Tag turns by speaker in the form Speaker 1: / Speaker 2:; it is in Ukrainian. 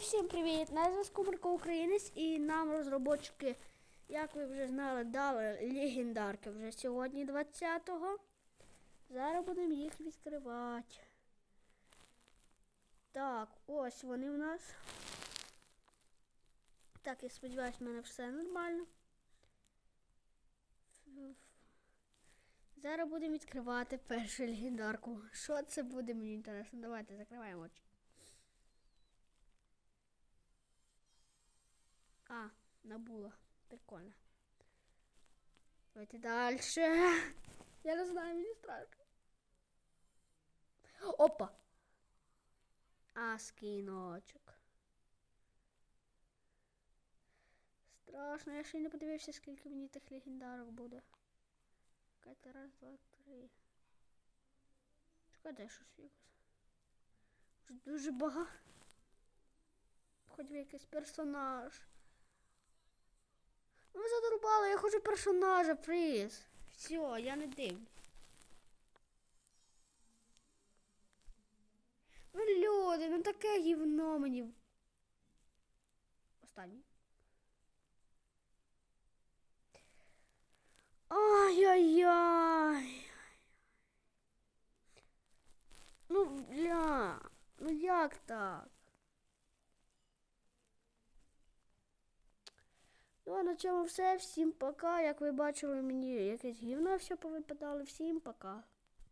Speaker 1: Всім привіт! На зв'язку Марко Українець і нам розробочики, як ви вже знали, дали легендарки вже сьогодні 20-го. Зараз будемо їх відкривати. Так, ось вони в нас. Так, я сподіваюся, в мене все нормально. Зараз будемо відкривати першу легендарку. Що це буде, мені інтересно. Давайте закриваємо очі. А, набула. Прикольно. Давайте дальше. Я не знаю, мені страшно. Опа! А, скіночок. Страшно, я ще не подивився, скільки мені тих легендарок буде. Чекайте, раз, два, три. Чекайте, щось якось. Дуже багато. Хоч би якийсь персонаж. Ну ви задорубали, я хочу персонажа, приз. Все, я не дивлюсь. Ну люди, ну таке гівно мені. Останній. Ай-яй-яй. Ну, бля, ну як так? Ну, а на цьому все. Всім пока. Як ви бачили, мені якесь гівно все повипадало. Всім пока.